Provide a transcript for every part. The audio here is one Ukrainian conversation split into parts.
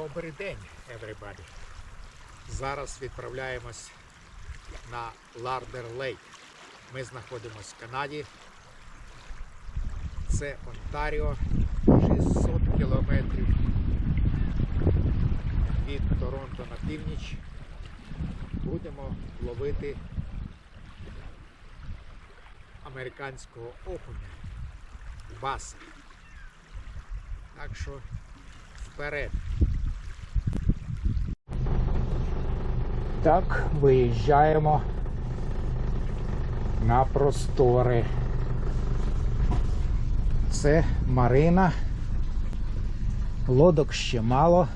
Добрий день, everybody. Зараз відправляємось на Лардер Лейк. Ми знаходимося в Канаді. Це Онтаріо, 600 кілометрів від Торонто на північ. Будемо ловити американського окуня баса. Так що вперед. Так, виїжджаємо на простори. Це Марина. Лодок ще мало,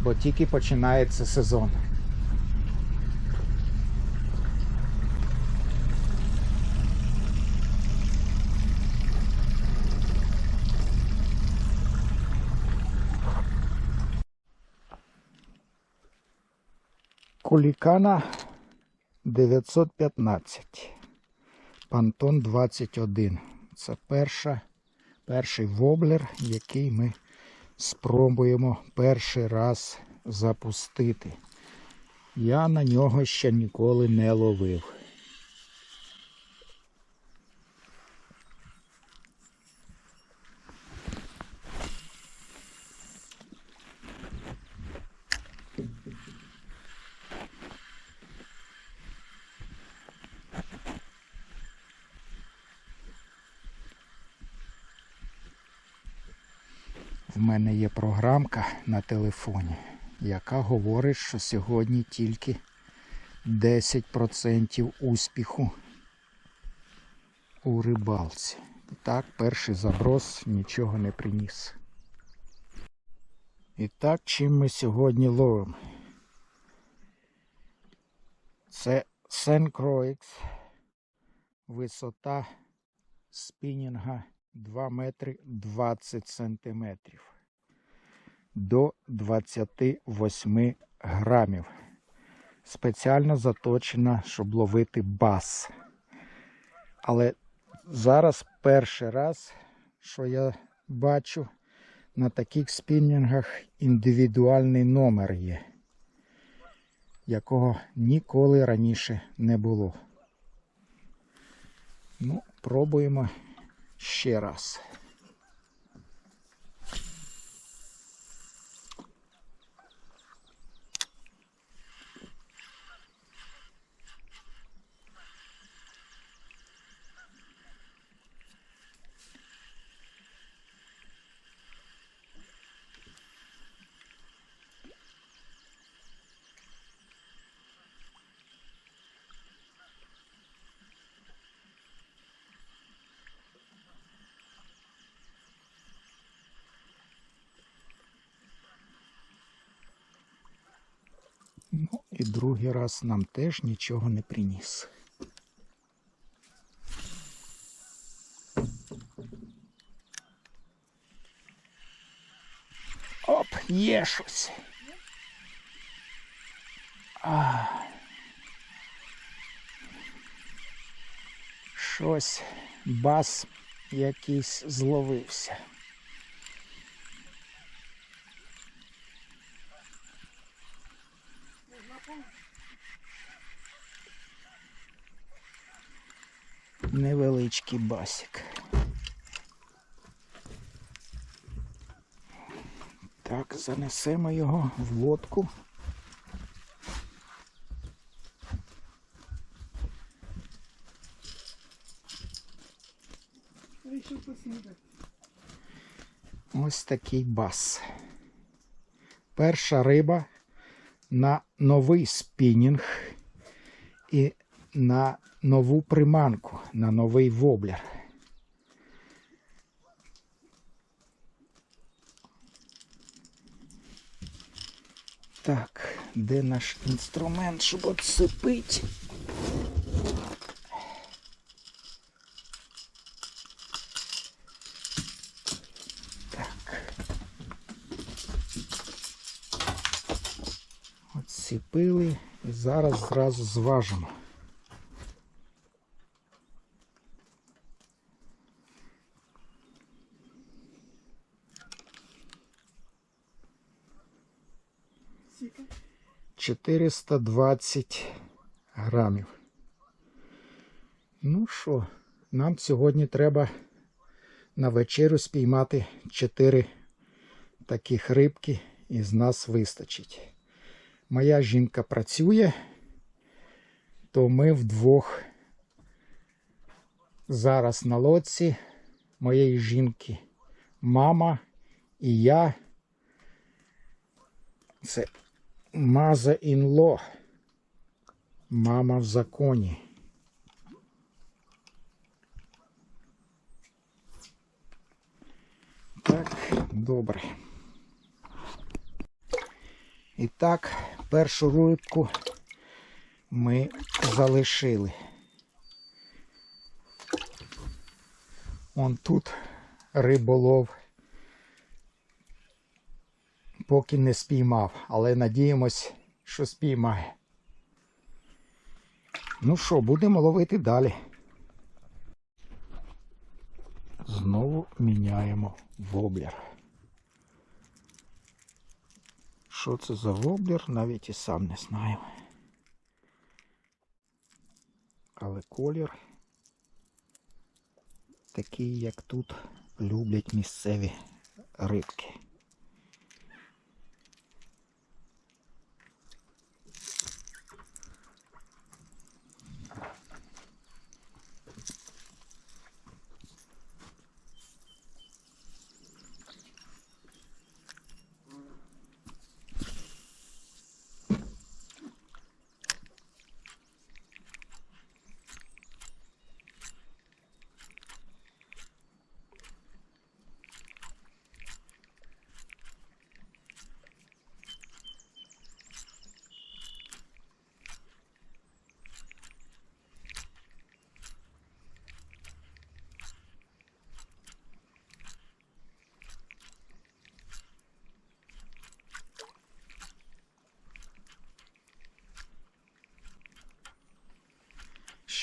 бо тільки починається сезон. Кулікана 915. Пантон 21. Це перша, перший воблер, який ми спробуємо перший раз запустити. Я на нього ще ніколи не ловив. В мене є програмка на телефоні, яка говорить, що сьогодні тільки 10% успіху у рибалці. І так, перший заброс нічого не приніс. І так, чим ми сьогодні ловимо? Це Сенкроїкс. Висота спінінга 2 метри 20 сантиметрів до 28 грамів. Спеціально заточена, щоб ловити бас. Але зараз перший раз, що я бачу, на таких спінінгах індивідуальний номер є, якого ніколи раніше не було. Ну, пробуємо ще раз. Ну і другий раз нам теж нічого не приніс. Оп, є щось. А. Щось бас якийсь зловився. Невеличкий басик. Так, занесемо його в лодку. Ось такий бас. Перша риба на новий спінінг і на нову приманку, на новий воблер. Так, де наш інструмент, щоб отсипити? Так. Отсипили і зараз зразу зважимо. 420 грамів. Ну що, нам сьогодні треба на вечерю спіймати 4 таких рибки і з нас вистачить. Моя жінка працює, то ми вдвох зараз на лодці моєї жінки, мама і я. Це маза інло. Мама в законі. Так, добре. І так, першу рибку ми залишили. Он тут риболов поки не спіймав, але надіємось, що спіймає. Ну що, будемо ловити далі. Знову міняємо воблер. Що це за воблер, навіть і сам не знаю. Але колір такий, як тут люблять місцеві рибки.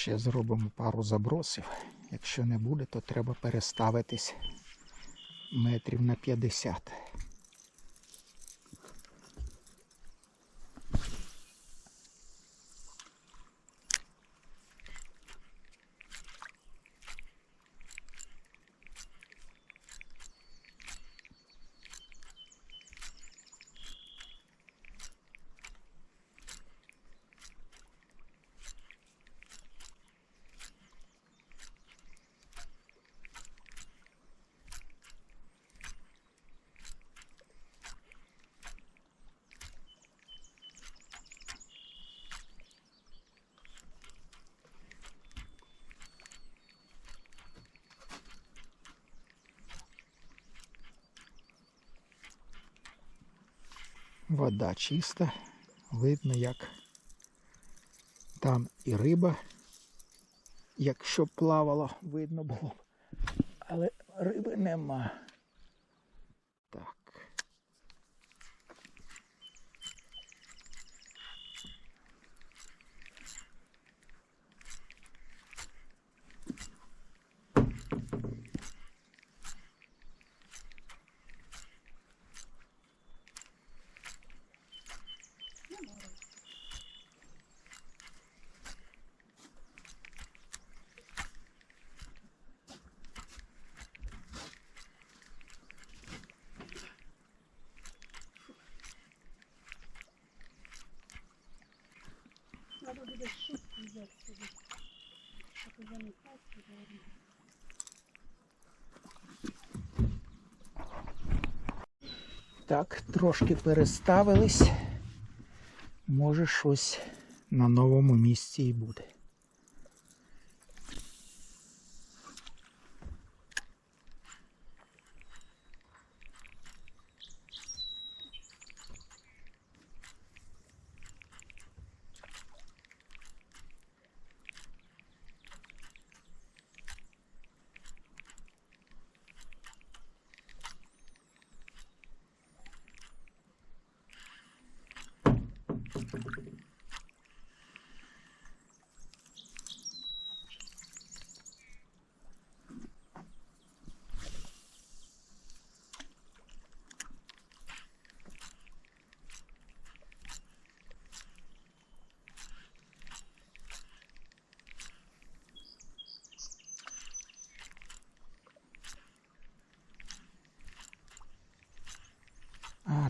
Ще зробимо пару забросів. Якщо не буде, то треба переставитись метрів на 50. Вода чиста, видно, як там і риба, якщо плавала, видно було. Але риби нема. Так. Не пасти, наверное. Так, трошки переставились. Може щось на новому місці і буде.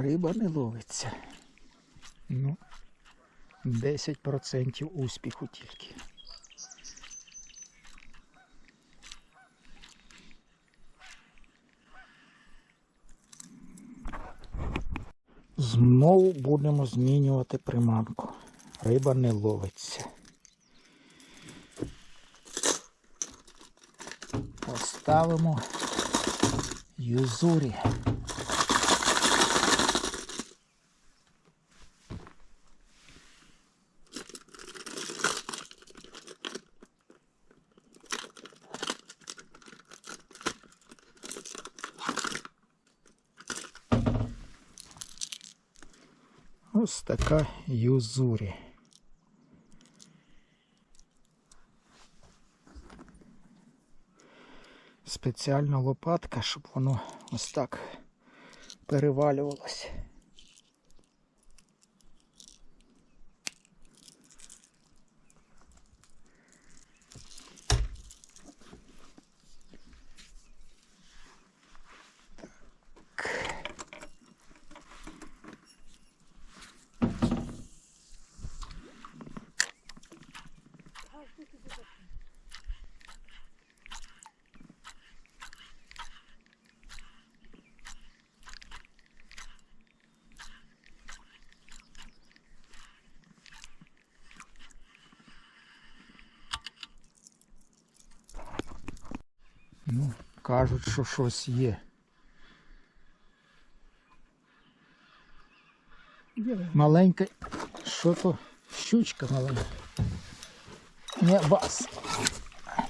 Риба не ловиться. Ну, 10% успіху тільки. Знову будемо змінювати приманку. Риба не ловиться. Поставимо юзурі. Ось така юзурі. Спеціальна лопатка, щоб воно ось так перевалювалося. Ну, кажуть, що щось є. Маленька. Що то? Щучка маленька. Не вас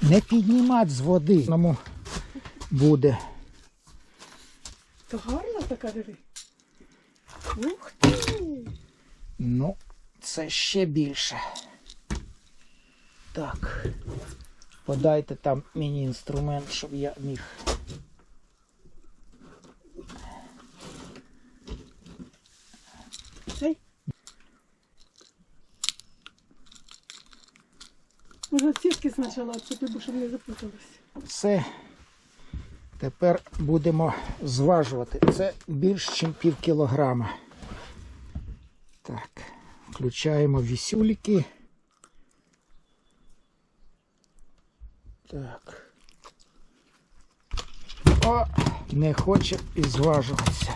Не піднімати з води. Тому буде. То гарна така диви. Ух ти! Ну, це ще більше. Так. Подайте там мені інструмент, щоб я міг. Цей. Може сітки спочатку відцепи, щоб не запуталась. Все. Тепер будемо зважувати. Це більш ніж пів кілограма. Так, включаємо вісюліки. Так. О, не хоче і зважуватися.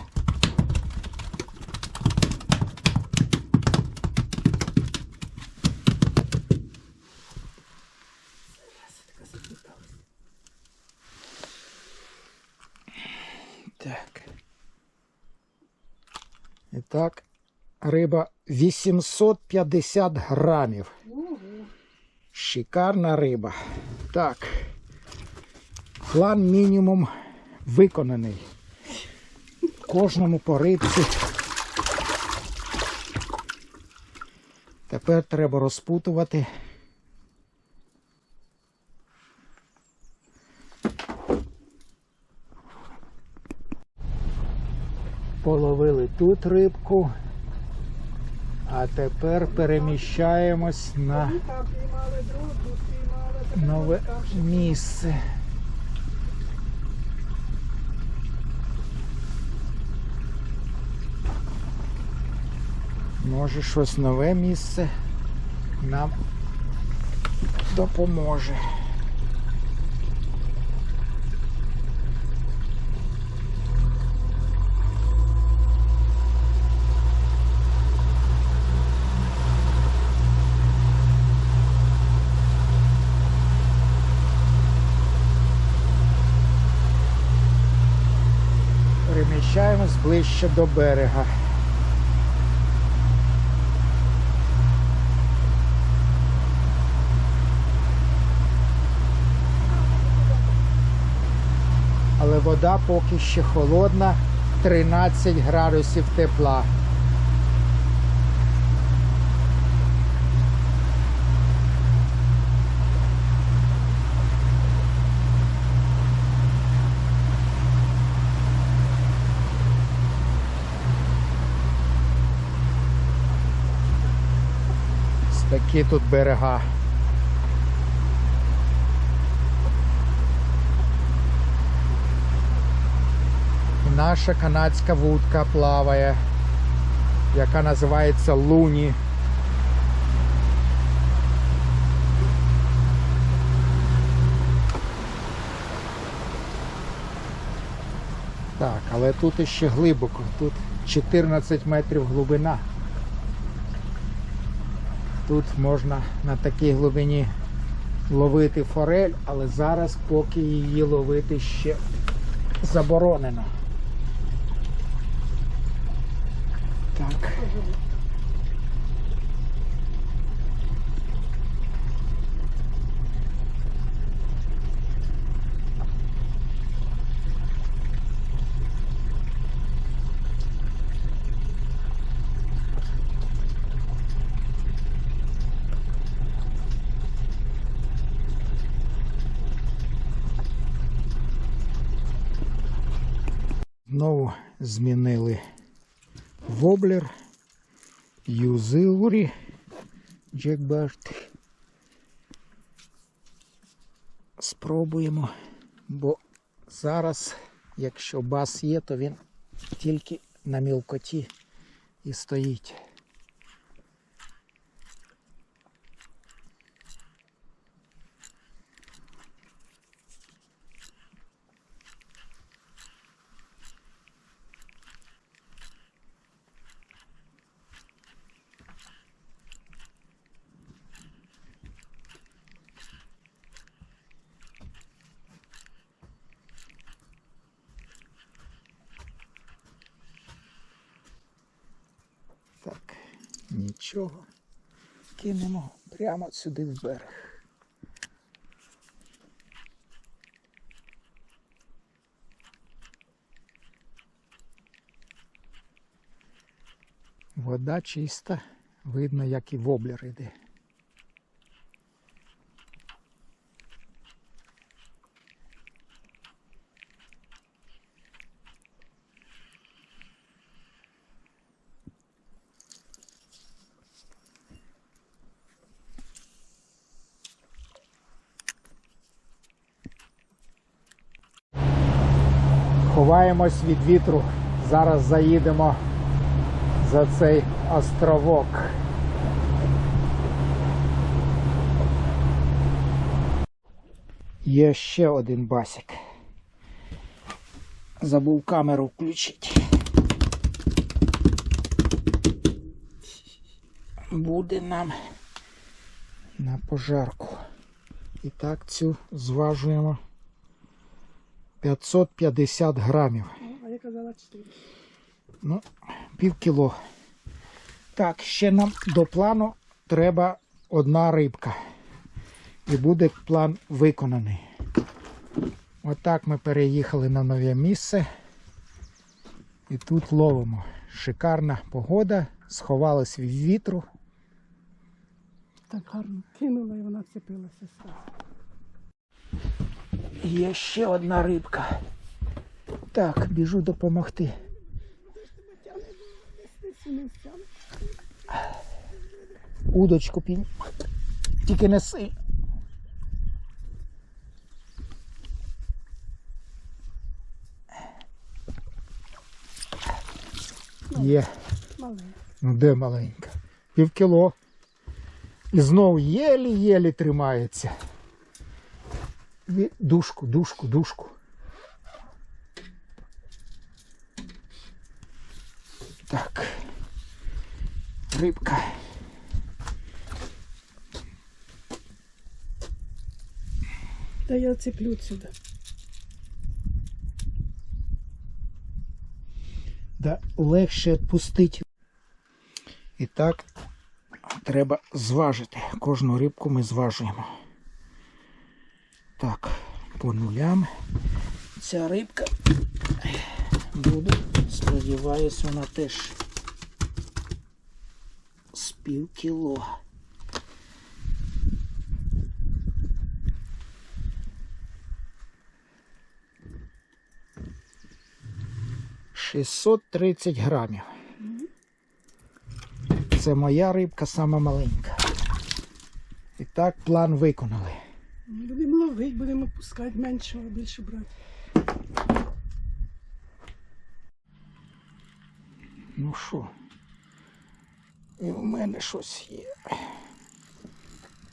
Так. І так, риба 850 грамів. Шикарна риба. Так. План мінімум виконаний. Кожному по рибці. Тепер треба розпутувати. Половили тут рибку, а тепер переміщаємось на нове місце. Може щось нове місце нам допоможе. Переміщаємось ближче до берега. Але вода поки ще холодна, 13 градусів тепла. Такі тут берега. наша канадська вудка плаває, яка називається Луні. Так, але тут іще глибоко. Тут 14 метрів глибина. Тут можна на такій глибині ловити форель, але зараз поки її ловити ще заборонено. Так. Знову змінили воблер, юзилурі, джекберт. Спробуємо, бо зараз, якщо бас є, то він тільки на мілкоті і стоїть. Так, нічого. Кинемо прямо сюди в берег. Вода чиста, видно, як і воблер іде. Ховаємось від вітру. Зараз заїдемо за цей островок. Є ще один басик. Забув камеру включити. Буде нам на пожарку. І так цю зважуємо 550 грамів. А я казала 4. Ну, пів кіло. Так, ще нам до плану треба одна рибка. І буде план виконаний. Отак ми переїхали на нове місце. І тут ловимо. Шикарна погода, сховались від вітру. Так гарно кинула і вона вцепилася. Є ще одна рибка. Так, біжу допомогти. Удочку пінь. Тільки не сильно. Є. Маленька. Ну де маленька? Пів кіло. І знову єлі-єлі тримається. Ві- Душку, душку, душку. Так. Рибка. Та я цеплю сюди. Да легше відпустити. І так треба зважити. Кожну рибку ми зважуємо. Так, по нулям. Ця рибка буде, сподіваюсь, вона теж з пів кіло. Шістсот тридцять грамів. Це моя рибка сама маленька. І так план виконали. Будемо будемо пускати меншого, більше брати. Ну що? І в мене щось є.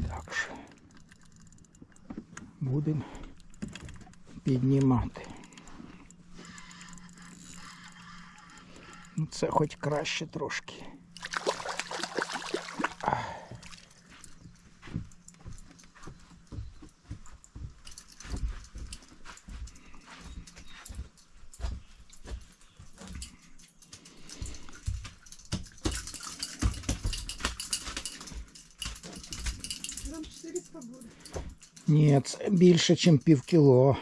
Так що будемо піднімати. Ну, це хоч краще трошки. це більше, ніж пів кіло.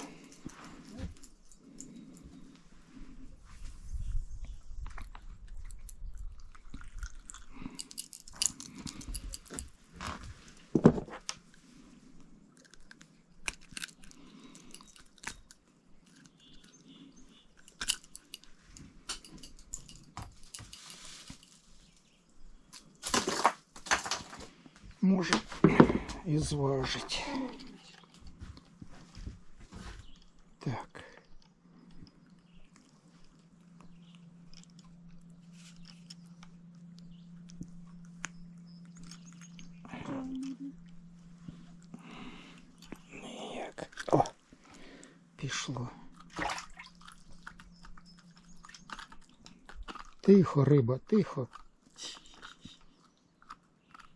Може і зважить. Тихо, риба, тихо.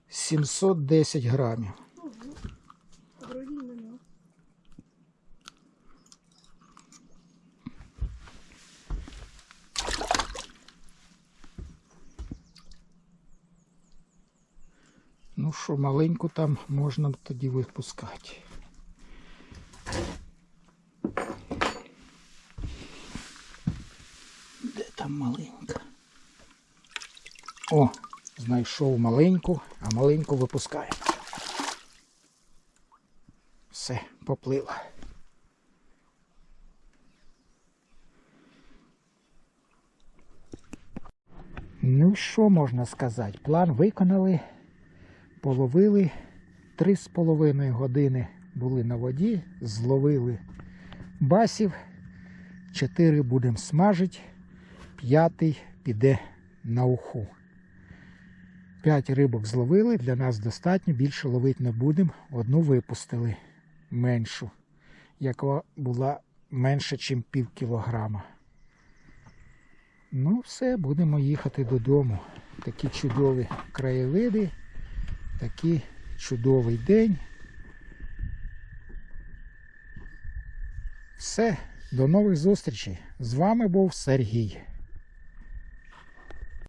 710 грамів. Ну що, маленьку там можна тоді випускати. Де там маленька? О, знайшов маленьку, а маленьку випускаємо. Все, поплила. Ну, що можна сказати? План виконали половили три з половиною години були на воді, зловили басів, чотири будемо смажити, п'ятий піде на уху. П'ять рибок зловили, для нас достатньо, більше ловити не будемо. Одну випустили меншу, яка була менше, ніж пів кілограма. Ну, все, будемо їхати додому. Такі чудові краєвиди такий чудовий день. Все, до нових зустрічей. З вами був Сергій.